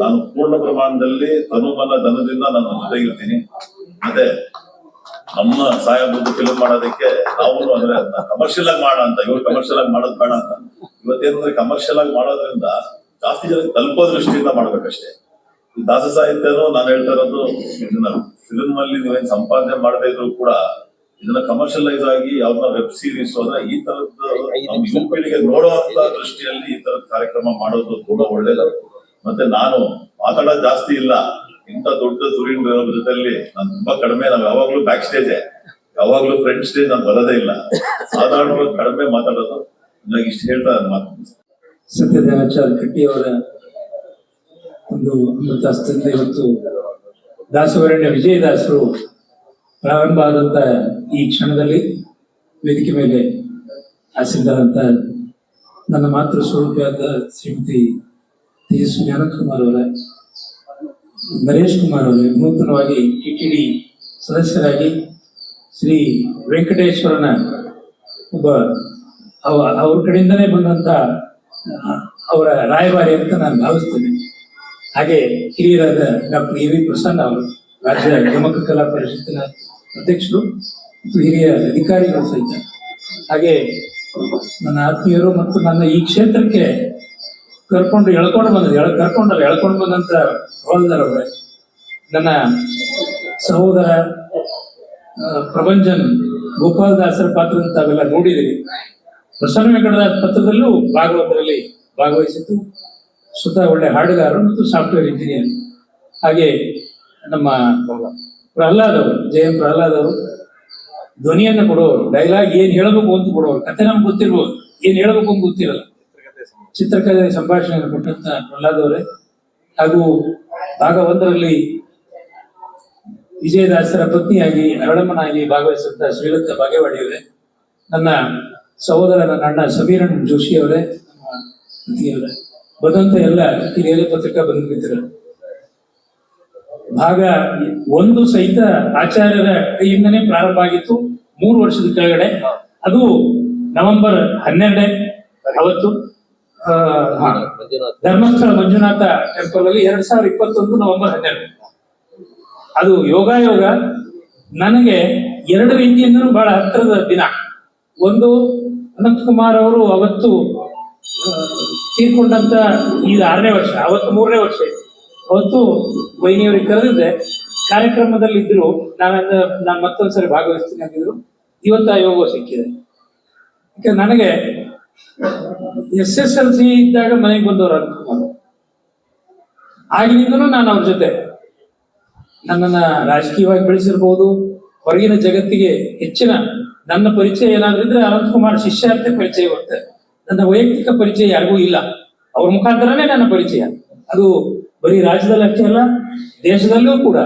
ನಾನು ಪೂರ್ಣ ಪ್ರಮಾಣದಲ್ಲಿ ತನುಮನ ಧನದಿಂದ ನಾನು ಜೊತೆಗಿರ್ತೀನಿ ಮತ್ತೆ ನಮ್ಮ ಸಾಯಬಹುದು ಫಿಲ್ಮ್ ಮಾಡೋದಕ್ಕೆ ನಾವು ಅಂದ್ರೆ ಕಮರ್ಷಿಯಲ್ ಆಗಿ ಮಾಡೋ ಅಂತ ಇವ್ರು ಕಮರ್ಷಿಯಲ್ ಆಗಿ ಮಾಡೋದು ಬೇಡ ಅಂತ. ಇವತ್ತೇನಂದ್ರೆ ಕಮರ್ಷಿಯಲ್ ಆಗಿ ಮಾಡೋದ್ರಿಂದ ಜಾಸ್ತಿ ಜನ ತಲುಪೋ ದೃಷ್ಟಿಯಿಂದ ಮಾಡ್ಬೇಕಷ್ಟೇ. ಈ ದಾಸ ಸಾಹಿತ್ಯನೂ ನಾನು ಹೇಳ್ತಾ ಇರೋದು ಇದನ್ನ ಫಿಲ್ಮ್ ಅಲ್ಲಿ ನೀವೇನ್ ಸಂಪಾದನೆ ಮಾಡದೇ ಇದ್ರು ಕೂಡ ಇದನ್ನ ಕಮರ್ಷಿಯಲೈಸ್ ಆಗಿ ಯಾವ್ದನ್ನ ವೆಬ್ ಸೀರೀಸ್ ಅಂದ್ರೆ ಈ ತರದ್ದು ನಮ್ಮ ನೋಡೋ ಪೀಳಿಗೆ ನೋಡುವಂತ ದೃಷ್ಟಿಯಲ್ಲಿ ಈ ತರದ ಕಾರ್ಯಕ್ರಮ ಮಾಡೋದು ತುಂಬಾ ಒಳ್ಳೇದು ಮತ್ತೆ ನಾನು ಮಾತಾಡೋದು ಜಾಸ್ತಿ ಇಲ್ಲ. ಇಂಥ ದೊಡ್ಡ ದುರಿನ ಜೊತೆಲಿ ನಾನು ತುಂಬಾ ಕಡಿಮೆ, ನಾವು ಯಾವಾಗ್ಲೂ ಬ್ಯಾಕ್ ಸ್ಟೇಜ್ ಯಾವಾಗ್ಲೂ ಫ್ರಂಟ್ ಸ್ಟೇಜ್ ನಾನು ಬರೋದೇ ಇಲ್ಲ. ಸಾಧಾರಣವಾಗಿ ಕಡಿಮೆ ಮಾತಾಡೋದು. ನನಗೆ ಇಷ್ಟು ಹೇಳ್ತಾ ಮಾತು ಕಟ್ಟಿ ಕಟ್ಟಿಯವರ ಒಂದು ಅಮೃತಾಸ್ತ್ರದಿಂದ ಇವತ್ತು ದಾಸವರಣ್ಯ ವಿಜಯದಾಸರು ಪ್ರಾರಂಭ ಆದಂತ ಈ ಕ್ಷಣದಲ್ಲಿ ವೇದಿಕೆ ಮೇಲೆ ಆಸೀನರಾದಂತ ನನ್ನ ಮಾತೃ ಸ್ವರೂಪಿಯಾದ ಶ್ರೀಮತಿ ತೇಜಸ್ವಿ ಜ್ಞಾನಕುಮಾರ್ ಅವರ ನರೇಶ್ ಕುಮಾರ್ ಅವರು ನೂತನವಾಗಿ ಟಿ ಟಿ ಡಿ ಸದಸ್ಯರಾಗಿ ಶ್ರೀ ವೆಂಕಟೇಶ್ವರನ ಒಬ್ಬ ಅವ ಅವ್ರ ಕಡೆಯಿಂದನೇ ಬಂದಂಥ ಅವರ ರಾಯಭಾರಿ ಅಂತ ನಾನು ಭಾವಿಸ್ತೇನೆ. ಹಾಗೆ ಹಿರಿಯರಾದ ಡಾಕ್ಟರ್ ಎ ವಿ ಪ್ರಸನ್ನ ಅವರು ರಾಜ್ಯ ಗಮಕ ಕಲಾ ಪರಿಷತ್ತಿನ ಅಧ್ಯಕ್ಷರು ಮತ್ತು ಹಿರಿಯ ಅಧಿಕಾರಿಗಳು ಸಹಿತ. ಹಾಗೆ ನನ್ನ ಆತ್ಮೀಯರು ಮತ್ತು ನನ್ನ ಈ ಕ್ಷೇತ್ರಕ್ಕೆ ಕರ್ಕೊಂಡು ಎಳ್ಕೊಂಡು ಬಂದ ಎಳ್, ಕರ್ಕೊಂಡಲ್ಲ, ಎಳ್ಕೊಂಡು ಬಂದಂತ ಹವಾಲ್ದಾರ್ ಅವರೇ ನನ್ನ ಸಹೋದರ ಪ್ರಭಂಜನ್ ಗೋಪಾಲ್ ದಾಸರ ಪಾತ್ರ ತಾವೆಲ್ಲ ನೋಡಿದಿರಿ ಪ್ರಸನ್ನ ವೆಂಕಟದಾಸ್ ಪತ್ರದಲ್ಲೂ ಭಾಗವತರಲ್ಲಿ ಭಾಗವಹಿಸಿದ್ದು, ಸುತ ಒಳ್ಳೆ ಹಾಡುಗಾರರು ಮತ್ತು ಸಾಫ್ಟ್ವೇರ್ ಇಂಜಿನಿಯರ್. ಹಾಗೆ ನಮ್ಮ ಪ್ರಹ್ಲಾದ್ ಅವರು ಜಯ ಎಂ ಪ್ರಹ್ಲಾದ್ ಅವರು ಧ್ವನಿಯನ್ನು ಕೊಡೋರು, ಡೈಲಾಗ್ ಏನ್ ಹೇಳಬೇಕು ಅಂತ ಕೊಡೋರು, ಕತೆ ನಮ್ಗೆ ಗೊತ್ತಿರ್ಬೋದು, ಏನ್ ಹೇಳಬೇಕು ಅಂತ ಗೊತ್ತಿರಲ್ಲ. ಚಿತ್ರಕಥೆ ಸಂಭಾಷಣೆಯನ್ನು ಕೊಟ್ಟಂತ ಪ್ರಹ್ಲಾದ್ ಅವರೇ. ಹಾಗೂ ಭಾಗ ಒಂದರಲ್ಲಿ ವಿಜಯದಾಸರ ಪತ್ನಿಯಾಗಿ ಅರಳಮ್ಮನಾಗಿ ಶ್ರೀಲತಾ ಬಾಗೇವಾಡಿ ಅವರೇ. ನನ್ನ ಸಹೋದರ ನನ್ನ ಅಣ್ಣ ಸಮೀರನ್ ಜೋಶಿ ಅವರೇ, ನಮ್ಮ ಪತಿಯವರೇ ಬಂದಂತ ಎಲ್ಲ ಹಿರಿಯರ ಪತ್ರಿಕಾ ಬಂಧು ಮಿತ್ರರು ಭಾಗ ಒಂದು ಸಹಿತ ಆಚಾರ್ಯರ ಕೈಯಿಂದನೇ ಪ್ರಾರಂಭ ಆಗಿತ್ತು. ಮೂರು ವರ್ಷದ ಕೆಳಗಡೆ. ಅದು ನವೆಂಬರ್ ಹನ್ನೆರಡೇ, ಅವತ್ತು. ಧರ್ಮಸ್ಥಳ ಮಂಜುನಾಥ ಟೆಂಪಲ್ ಅಲ್ಲಿ ಎರಡ್ ಸಾವಿರದ ಇಪ್ಪತ್ತೊಂದು ನವೆಂಬರ್ ಹನ್ನೆರಡು. ಅದು ಯೋಗಾಯೋಗ. ನನಗೆ ಎರಡು ರೀತಿಯಿಂದನೂ ಬಹಳ ಹತ್ತಿರದ ದಿನ. ಒಂದು ಅನಂತಕುಮಾರ್ ಅವರು ಅವತ್ತು ತೀರ್ಕೊಂಡಂತ ಈ ಆರನೇ ವರ್ಷ, ಅವತ್ತು ಮೂರನೇ ವರ್ಷ. ಅವತ್ತು ವೈನಿಯವರಿಗೆ ಕರೆದಿದ್ದೆ, ಕಾರ್ಯಕ್ರಮದಲ್ಲಿ ಇದ್ರು. ನಾನು ನಾನು ಮತ್ತೊಂದ್ಸರಿ ಭಾಗವಹಿಸ್ತೀನಿ ಅಂತಿದ್ರು. ಇವತ್ತು ಆ ಯೋಗ ಸಿಕ್ಕಿದೆ. ಯಾಕೆ ನನಗೆ ಎಸ್ ಎಸ್ ಎಲ್ ಸಿ ಇದ್ದಾಗ ಮನೆಗೆ ಬಂದವರು ಅನ್ಕೊಂಡು ಆಗಿನಿಂದನೂ ನಾನು ಅವ್ರ ಜೊತೆ ನನ್ನನ್ನ ರಾಜಕೀಯವಾಗಿ ಬೆಳೆಸಿರ್ಬೋದು, ಹೊರಗಿನ ಜಗತ್ತಿಗೆ ಹೆಚ್ಚಿನ ನನ್ನ ಪರಿಚಯ ಏನಾದ್ರೂ ಇದ್ರೆ ಅನಂತಕುಮಾರ್ ಶಿಷ್ಯಾರ್ಥಿ ಪರಿಚಯ ಬರುತ್ತೆ. ನನ್ನ ವೈಯಕ್ತಿಕ ಪರಿಚಯ ಯಾರಿಗೂ ಇಲ್ಲ. ಅವ್ರ ಮುಖಾಂತರನೇ ನನ್ನ ಪರಿಚಯ. ಅದು ಬರೀ ರಾಜ್ಯದಲ್ಲಿ ಅಷ್ಟೇ ಅಲ್ಲ, ದೇಶದಲ್ಲೂ ಕೂಡ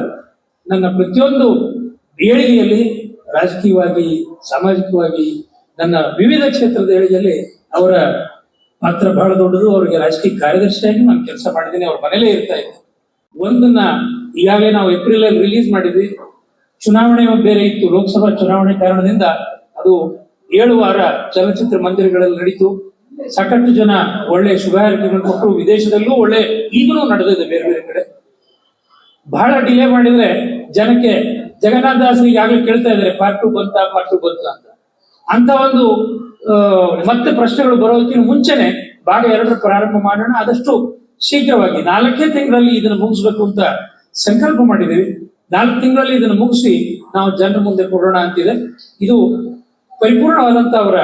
ನನ್ನ ಪ್ರತಿಯೊಂದು ಏಳಿಗೆಯಲ್ಲಿ ರಾಜಕೀಯವಾಗಿ, ಸಾಮಾಜಿಕವಾಗಿ, ನನ್ನ ವಿವಿಧ ಕ್ಷೇತ್ರದ ಏಳಿಗೆಯಲ್ಲಿ ಅವರ ಪಾತ್ರ ಬಹಳ ದೊಡ್ಡದು. ಅವರಿಗೆ ರಾಜಕೀಯ ಕಾರ್ಯದರ್ಶಿಯಾಗಿ ನಾನು ಕೆಲಸ ಮಾಡಿದ್ದೀನಿ. ಅವ್ರ ಮನೇಲೇ ಇರ್ತಾ ಇದ್ದೆ. ಒಂದನ್ನ ಈಗಾಗಲೇ ನಾವು ಏಪ್ರಿಲ್ ಅಲ್ಲಿ ರಿಲೀಸ್ ಮಾಡಿದ್ವಿ. ಚುನಾವಣೆ ಬೇರೆ ಇತ್ತು. ಲೋಕಸಭಾ ಚುನಾವಣೆ ಕಾರಣದಿಂದ ಅದು ಏಳು ವಾರ ಚಲನಚಿತ್ರ ಮಂದಿರಗಳಲ್ಲಿ ನಡೀತು. ಸಾಕಷ್ಟು ಜನ ಒಳ್ಳೆ ಶುಭ ಹಾರೈಕೆಗಳನ್ನು ಕೊಟ್ಟರು. ವಿದೇಶದಲ್ಲೂ ಒಳ್ಳೆ ಈಗಲೂ ನಡೆದಿದೆ ಬೇರೆ ಬೇರೆ ಕಡೆ. ಬಹಳ ಡಿಲೇ ಮಾಡಿದ್ರೆ ಜನಕ್ಕೆ ಜಗನ್ನಾಥ ದಾಸ್ ಈಗಾಗಲೇ ಕೇಳ್ತಾ ಇದ್ದಾರೆ ಪಾರ್ಟ್ ಟು ಬಂತ ಪಾರ್ಟ್ ಟು ಬಂತ ಅಂತ. ಅಂತ ಒಂದು ಮತ್ತೆ ಪ್ರಶ್ನೆಗಳು ಬರೋದಕ್ಕಿಂತ ಮುಂಚೆನೆ ಭಾಗ ಎರಡರ ಪ್ರಾರಂಭ ಮಾಡೋಣ. ಆದಷ್ಟು ಶೀಘ್ರವಾಗಿ ನಾಲ್ಕೇ ತಿಂಗಳಲ್ಲಿ ಇದನ್ನು ಮುಗಿಸ್ಬೇಕು ಅಂತ ಸಂಕಲ್ಪ ಮಾಡಿದ್ದೀವಿ. ನಾಲ್ಕು ತಿಂಗಳಲ್ಲಿ ಇದನ್ನು ಮುಗಿಸಿ ನಾವು ಜನರ ಮುಂದೆ ಕೊಡೋಣ ಅಂತಿದೆ. ಇದು ಪರಿಪೂರ್ಣವಾದಂತ ಅವರ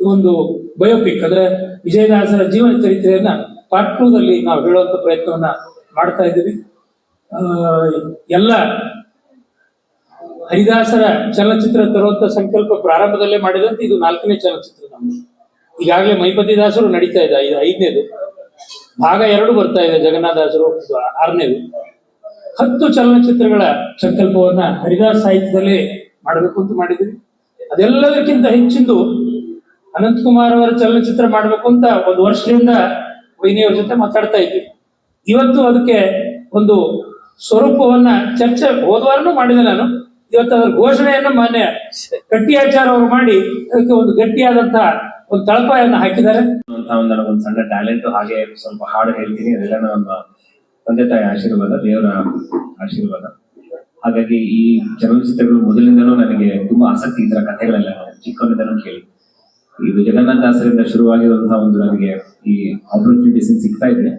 ಒಂದು ಬಯೋಪಿಕ್, ಅಂದ್ರೆ ವಿಜಯದಾಸರ ಜೀವನ ಚರಿತ್ರೆಯನ್ನ ಪಾರ್ಟ್ ಟೂ ದಲ್ಲಿ ನಾವು ಹೇಳುವಂತ ಪ್ರಯತ್ನವನ್ನ ಮಾಡ್ತಾ ಇದ್ದೀವಿ. ಎಲ್ಲ ಹರಿದಾಸರ ಚಲನಚಿತ್ರ ತರುವಂತ ಸಂಕಲ್ಪ ಪ್ರಾರಂಭದಲ್ಲೇ ಮಾಡಿದಂತೆ ಇದು ನಾಲ್ಕನೇ ಚಲನಚಿತ್ರ ನಮ್ಮದು ಈಗಾಗಲೇ ಮೈಪತಿ ದಾಸರು ನಡೀತಾ ಇದೆ ಐದನೇದು. ಭಾಗ ಎರಡು ಬರ್ತಾ ಇದೆ ಜಗನ್ನಾಥದಾಸರು ಆರನೇದು. ಹತ್ತು ಚಲನಚಿತ್ರಗಳ ಸಂಕಲ್ಪವನ್ನ ಹರಿದಾಸ್ ಸಾಹಿತ್ಯದಲ್ಲೇ ಮಾಡಬೇಕು ಅಂತ ಮಾಡಿದ್ವಿ ಅದೆಲ್ಲದಕ್ಕಿಂತ ಹೆಚ್ಚಿಂದು ಅನಂತಕುಮಾರ್ ಅವರ ಚಲನಚಿತ್ರ ಮಾಡಬೇಕು ಅಂತ ಒಂದು ವರ್ಷದಿಂದ ವೈನಿಯವ್ರ ಜೊತೆ ಮಾತಾಡ್ತಾ ಇದ್ವಿ. ಇವತ್ತು ಅದಕ್ಕೆ ಒಂದು ಸ್ವರೂಪವನ್ನ ಚರ್ಚೆ ಹೋದವಾರನೂ ಮಾಡಿದೆ ನಾನು. ಇವತ್ತು ಅದರ ಘೋಷಣೆಯನ್ನು ಮಾನ್ಯ ಆಚಾರ ಅವರು ಮಾಡಿ ಅದಕ್ಕೆ ಒಂದು ಗಟ್ಟಿಯಾದಂತಹ ಒಂದು ತಳಪಾಯನ್ನ ಹಾಕಿದ್ದಾರೆ. ಒಂದು ಸಣ್ಣ ಟ್ಯಾಲೆಂಟ್, ಹಾಗೆ ಸ್ವಲ್ಪ ಹಾಡು ಹೇಳ್ತೀನಿ, ಅದೆಲ್ಲ ನಮ್ಮ ತಂದೆ ತಾಯಿ ಆಶೀರ್ವಾದ, ದೇವರ ಆಶೀರ್ವಾದ. ಹಾಗಾಗಿ ಈ ಚಲನಚಿತ್ರಗಳು ಮೊದಲಿಂದನೂ ನನಗೆ ತುಂಬಾ ಆಸಕ್ತಿ ಇದ್ರ ಕಥೆಗಳೆಲ್ಲ ಚಿಕ್ಕವನಿಂದನೂ ಕೇಳಿ. ಇದು ಜಗನ್ನಾಥ ದಾಸರಿಂದ ಶುರುವಾಗಿರುವಂತಹ ಒಂದು ನನಗೆ ಈ ಆಪರ್ಚುನಿಟೀಸ್ ಸಿಗ್ತಾ ಇದೆ.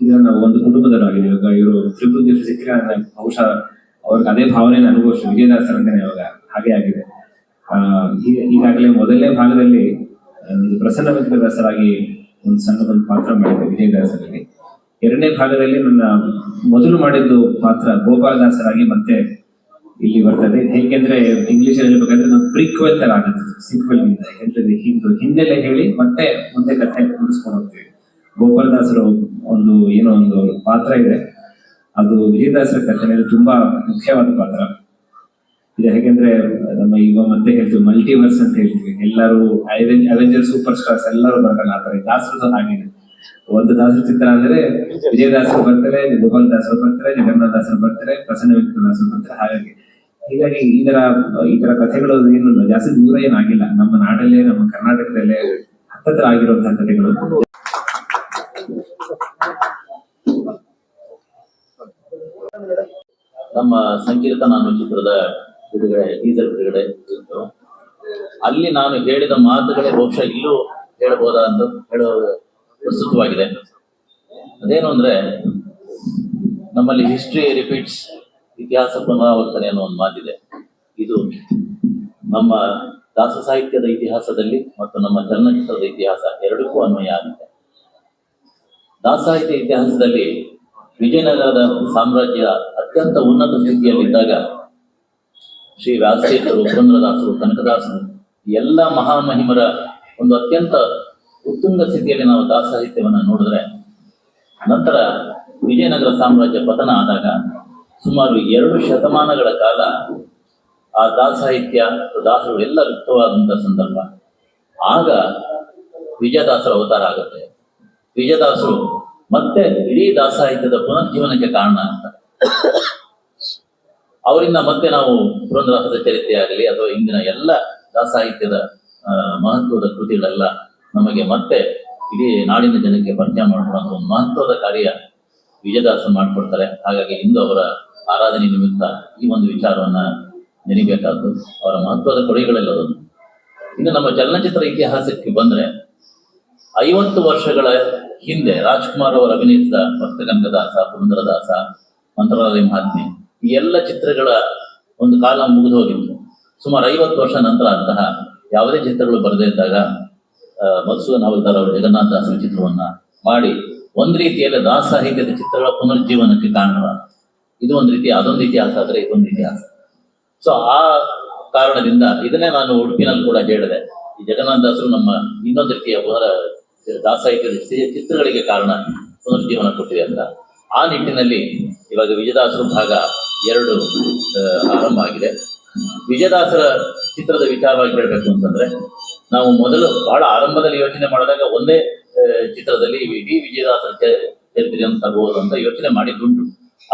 ಇದನ್ನ ಒಂದು ಕುಟುಂಬದವರಾಗಿದೆ ಇವಾಗ ಇವರು ತ್ರಿಪುರ ಸಿಕ್ಕಿದ್ರೆ ಬಹುಶಃ ಅವ್ರಿಗೆ ಅದೇ ಭಾವನೆ ನನಗೂ ವಿಜಯದಾಸರ ಅಂತಾನೆ ಇವಾಗ ಹಾಗೆ ಆಗಿದೆ. ಈಗಾಗಲೇ ಮೊದಲನೇ ಭಾಗದಲ್ಲಿ ಒಂದು ಪ್ರಸನ್ನ ವೆಂಕಟದಾಸರಾಗಿ ಒಂದು ಸಣ್ಣದೊಂದು ಪಾತ್ರ ಮಾಡಿದ್ದೆ ವಿಜಯದಾಸರಲ್ಲಿ ಎರಡನೇ ಭಾಗದಲ್ಲಿ ನನ್ನ ಮೊದಲು ಮಾಡಿದ್ದು ಪಾತ್ರ ಗೋಪಾಲದಾಸರಾಗಿ ಮತ್ತೆ ಇಲ್ಲಿ ಬರ್ತದೆ. ಹೇಗೆಂದ್ರೆ ಇಂಗ್ಲಿಷ್ ಅಲ್ಲಿ ಹೇಳ್ಬೇಕಂದ್ರೆ ನಾವು ಪ್ರಿಕ್ವೆಲ್ ತರ ಆಗುತ್ತೆ ಸಿಕ್ವೆಲ್ ಇಂದ ಹೇಳ್ತದೆ ಹಿಂದೆ, ಹಿಂದೆಲ್ಲ ಹೇಳಿ ಮತ್ತೆ ಮುಂದೆ ಕಥೆ ಮುಗಿಸ್ಕೊಂಡು ಹೋಗ್ತೀವಿ. ಗೋಪಾಲದಾಸರು ಒಂದು, ಏನೋ ಒಂದು ಪಾತ್ರ ಇದೆ. ಅದು ವಿಜಯದಾಸರ ಕಥೆಯಲ್ಲಿ ತುಂಬಾ ಮುಖ್ಯವಾದ ಪಾತ್ರ. ಇದು ಹೇಗೆಂದ್ರೆ, ನಮ್ಮ ಈಗ ಮತ್ತೆ ಹೇಳ್ತೀವಿ ಮಲ್ಟಿವರ್ಸ್ ಅಂತ ಹೇಳ್ತೀವಿ. ಎಲ್ಲರೂ ಅವೆಂಜರ್ ಸೂಪರ್ ಸ್ಟಾರ್ಸ್ ಎಲ್ಲರೂ ಬರ್ತಾರೆ ಆ ತರ ದಾಸರು ಹಾಗಿದೆ ಒಂದು ದಾಸರ ಚಿತ್ರ ಅಂದ್ರೆ ವಿಜಯದಾಸರು ಬರ್ತಾರೆ, ಗೋಪಾಲ್ ದಾಸರು ಬರ್ತಾರೆ, ಜಗನ್ನಾಥ ದಾಸರು ಬರ್ತಾರೆ, ಪ್ರಸನ್ನ ವೆಂಕಟದಾಸರು ಬರ್ತಾರೆ, ಹಾಗಾಗಿ. ಹೀಗಾಗಿ ಈ ತರ ಈ ತರ ಕಥೆಗಳು ಏನು ಜಾಸ್ತಿ ದೂರ ಏನಾಗಿಲ್ಲ. ನಮ್ಮ ನಾಡಲ್ಲೇ, ನಮ್ಮ ಕರ್ನಾಟಕದಲ್ಲೇ ಹತ್ತತ್ರ ಆಗಿರುವಂತಹ ಕಥೆಗಳು. ನಮ್ಮ ಸಂಕೀರ್ತನ ಅನ್ನೋ ಚಿತ್ರದ ಬಿಡುಗಡೆ ಟೀಸರ್ ಬಿಡುಗಡೆ ಇತ್ತು. ಅಲ್ಲಿ ನಾನು ಹೇಳಿದ ಮಾತುಗಳೇ ಬಹುಶಃ ಇಲ್ಲೂ ಅಂತ ಹೇಳೋ ಪ್ರಸ್ತುತವಾಗಿದೆ. ಅದೇನು ಅಂದ್ರೆ, ನಮ್ಮಲ್ಲಿ ಹಿಸ್ಟ್ರಿ ರಿಪೀಟ್ಸ್ ಇತಿಹಾಸ ಪುನರಾವರ್ತನೆ ಅನ್ನೋ ಒಂದು ಮಾತಿದೆ. ಇದು ನಮ್ಮ ದಾಸ ಸಾಹಿತ್ಯದ ಇತಿಹಾಸದಲ್ಲಿ ಮತ್ತು ನಮ್ಮ ಚಲನಚಿತ್ರದ ಇತಿಹಾಸ ಎರಡಕ್ಕೂ ಅನ್ವಯ ಆಗುತ್ತೆ. ದಾಸ ಸಾಹಿತ್ಯ ಇತಿಹಾಸದಲ್ಲಿ ವಿಜಯನಗರದ ಸಾಮ್ರಾಜ್ಯ ಅತ್ಯಂತ ಉನ್ನತ ಸ್ಥಿತಿಯಲ್ಲಿದ್ದಾಗ ಶ್ರೀ ವ್ಯಾಸತೀರ್ಥರು ಪುರಂದ್ರದಾಸರು, ಕನಕದಾಸರು, ಎಲ್ಲ ಮಹಾಮಹಿಮರ ಒಂದು ಅತ್ಯಂತ ಉತ್ತುಂಗ ಸ್ಥಿತಿಯಲ್ಲಿ ನಾವು ದಾಸ ಸಾಹಿತ್ಯವನ್ನು ನೋಡಿದ್ರೆ, ನಂತರ ವಿಜಯನಗರ ಸಾಮ್ರಾಜ್ಯ ಪತನ ಆದಾಗ ಸುಮಾರು ಎರಡು ಶತಮಾನಗಳ ಕಾಲ ಆ ದಾಸ ಸಾಹಿತ್ಯ ದಾಸರು ಎಲ್ಲ ಲುಪ್ತವಾದಂಥ ಸಂದರ್ಭ. ಆಗ ವಿಜಯದಾಸರ ಅವತಾರ ಆಗುತ್ತೆ. ವಿಜಯದಾಸರು ಮತ್ತೆ ಇಡೀ ದಾಸಾಹಿತ್ಯದ ಪುನರ್ಜೀವನಕ್ಕೆ ಕಾರಣ ಆಗ್ತಾರೆ ಅವರಿಂದ ಮತ್ತೆ ನಾವು ಪುರಂದರಾಸದ ಚರಿತ್ರೆ ಆಗಲಿ ಅಥವಾ ಇಂದಿನ ಎಲ್ಲ ದಾಸಾಹಿತ್ಯದ ಮಹತ್ವದ ಕೃತಿಗಳೆಲ್ಲ ನಮಗೆ ಮತ್ತೆ ಇಡೀ ನಾಡಿನ ಜನಕ್ಕೆ ಪರಿಚಯ ಮಾಡುವಂತ ಒಂದು ಮಹತ್ವದ ಕಾರ್ಯ ವಿಜಯದಾಸ ಮಾಡಿಕೊಡ್ತಾರೆ. ಹಾಗಾಗಿ ಇಂದು ಅವರ ಆರಾಧನೆ ನಿಮಿತ್ತ ಈ ಒಂದು ವಿಚಾರವನ್ನ ನೆನಿಬೇಕಾದ್ದು, ಅವರ ಮಹತ್ವದ ಕೊಡುಗೆಗಳೆಲ್ಲ ಒಂದು ಇನ್ನು ನಮ್ಮ ಚಲನಚಿತ್ರ ಇತಿಹಾಸಕ್ಕೆ ಬಂದ್ರೆ ಐವತ್ತು ವರ್ಷಗಳ ಹಿಂದೆ ರಾಜ್ಕುಮಾರ್ ಅವರು ಅಭಿನಯಿಸಿದ ಭಕ್ತಗಂಗದಾಸ, ಪುರಂದರದಾಸ ಮಂತ್ರಾಲಯ ಮಹಾತ್ಮೆ, ಈ ಎಲ್ಲ ಚಿತ್ರಗಳ ಒಂದು ಕಾಲ ಮುಗಿದು ಹೋಗಿತ್ತು. ಸುಮಾರು ಐವತ್ತು ವರ್ಷ ನಂತರ ಅಂತಹ ಯಾವುದೇ ಚಿತ್ರಗಳು ಬರದೇ ಇದ್ದಾಗ ಮಧುಸೂದನ್ ಹವಲ್ದಾರ್ ಅವರು ಜಗನ್ನಾಥ ದಾಸನ ಚಿತ್ರವನ್ನ ಮಾಡಿ ಒಂದು ರೀತಿಯಲ್ಲಿ ದಾಸ ಸಾಹಿತ್ಯದ ಚಿತ್ರಗಳ ಪುನರುಜ್ಜೀವನಕ್ಕೆ ಕಾರಣವಾದ ಇದು ಒಂದು ರೀತಿ, ಅದೊಂದು ಇತಿಹಾಸ ಆದರೆ ಇದೊಂದು ಇತಿಹಾಸ. ಸೊ ಆ ಕಾರಣದಿಂದ ಇದನ್ನೇ ನಾನು ಉಡುಪಿನಲ್ಲಿ ಕೂಡ ಹೇಳಿದೆ. ಈ ಜಗನ್ನಾಥ ದಾಸರು ನಮ್ಮ ಇನ್ನೊಂದು ರೀತಿಯ ಪುನರ ದಾಸ ಚಿತ್ರಗಳಿಗೆ ಕಾರಣ ಪುನರುಜ್ಜೀವನ ಕೊಟ್ಟಿದೆ ಅಂತ. ಆ ನಿಟ್ಟಿನಲ್ಲಿ ಇವಾಗ ವಿಜಯದಾಸರು ಭಾಗ ಎರಡು ಆರಂಭ ಆಗಿದೆ. ವಿಜಯದಾಸರ ಚಿತ್ರದ ವಿಚಾರವಾಗಿ ಹೇಳಬೇಕು ಅಂತಂದ್ರೆ, ನಾವು ಮೊದಲು ಬಹಳ ಆರಂಭದಲ್ಲಿ ಯೋಚನೆ ಮಾಡಿದಾಗ ಒಂದೇ ಚಿತ್ರದಲ್ಲಿ ಇಡೀ ವಿಜಯದಾಸರ ಚರಿತ್ರೆ ಅಂತ ತರಬಹುದು ಅಂತ ಯೋಚನೆ ಮಾಡಿದ್ದುಂಟು.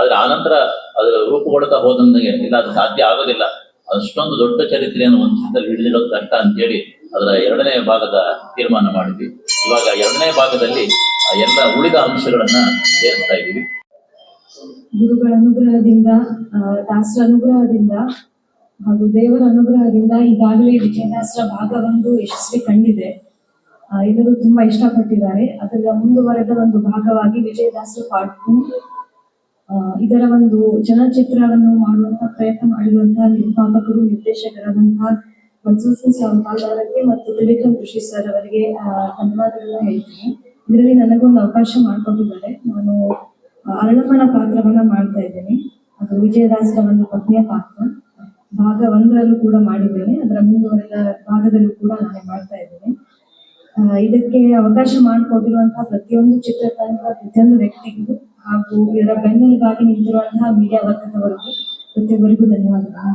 ಆದ್ರೆ ಆನಂತರ ಅದು ರೂಪುಗೊಳ್ತಾ ಹೋದಂಗೆ ಇಲ್ಲ ಅದು ಸಾಧ್ಯ ಆಗೋದಿಲ್ಲ. ಅಷ್ಟೊಂದು ದೊಡ್ಡ ಚರಿತ್ರೆಯನ್ನು ಒಂದು ಚಿತ್ರದಲ್ಲಿ ಹಿಡಿದಿಡೋದು ಕಷ್ಟ ಅಂತೇಳಿ ಅದರ ಎರಡನೇ ಭಾಗದ ತೀರ್ಮಾನ ಮಾಡಿದ್ವಿ. ಇವಾಗ ಎರಡನೇ ಭಾಗದಲ್ಲಿ ಎಲ್ಲ ಉಳಿದ ಅಂಶಗಳನ್ನ ಸೇರಿಸ್ತಾ ಇದ್ದೀವಿ. ಗುರುಗಳ ಅನುಗ್ರಹದಿಂದ ದಾಸರ ಅನುಗ್ರಹದಿಂದ ಹಾಗೂ ದೇವರ ಅನುಗ್ರಹದಿಂದ ಈಗಾಗಲೇ ವಿಜಯದಾಸರ ಭಾಗ ಒಂದು ಯಶಸ್ವಿ ಕಂಡಿದೆ. ಎಲ್ಲರೂ ತುಂಬಾ ಇಷ್ಟಪಟ್ಟಿದ್ದಾರೆ. ಅದರ ಮುಂದುವರೆದ ಒಂದು ಭಾಗವಾಗಿ ವಿಜಯದಾಸರ ಪಾರ್ಟ್ ಟು ಇದರ ಒಂದು ಚಲನಚಿತ್ರವನ್ನು ಮಾಡುವಂತಹ ಪ್ರಯತ್ನ ಮಾಡಿರುವಂತಹ ನಿರ್ಮಾಪಕರು, ನಿರ್ದೇಶಕರಾದಂತಹ ಮನ್ಸೂರ್ ಸಾಂಪಾಲ್ದಾರಕ್ಕೆ ಮತ್ತು ತ್ರಿವಿಕ್ರಮ್ ಋಷಿ ಸರ್ ಅವರಿಗೆ ಧನ್ಯವಾದಗಳನ್ನ ಹೇಳ್ತೀನಿ. ಇದರಲ್ಲಿ ನನಗೊಂದು ಅವಕಾಶ ಮಾಡಿಕೊಟ್ಟಿದ್ದಾರೆ. ನಾನು ಅರಳಮ್ಮನ ಪಾತ್ರವನ್ನ ಮಾಡ್ತಾ ಇದ್ದೇನೆ. ಅದು ವಿಜಯದಾಸರ ಒಂದು ಪತ್ನಿಯ ಪಾತ್ರ. ಭಾಗ ಒಂದರಲ್ಲೂ ಕೂಡ ಮಾಡಿದ್ದೇನೆ. ಅದರ ಮುಂದುವರೆದ ಭಾಗದಲ್ಲೂ ಕೂಡ ನಾನು ಮಾಡ್ತಾ ಇದ್ದೇನೆ. ಇದಕ್ಕೆ ಅವಕಾಶ ಮಾಡಿಕೊಟ್ಟಿರುವಂತಹ ಪ್ರತಿಯೊಂದು ಚಿತ್ರತಂಡ, ಪ್ರತಿಯೊಂದು ವ್ಯಕ್ತಿಗೂ ಹಾಗೂ ಇದರ ಬೆನ್ನೆಲುಬಾಗಿ ನಿಂತಿರುವಂತಹ ಮೀಡಿಯಾ ವರ್ಗದವರಿಗೂ ಪ್ರತಿಯೊಬ್ಬರಿಗೂ ಧನ್ಯವಾದಗಳು.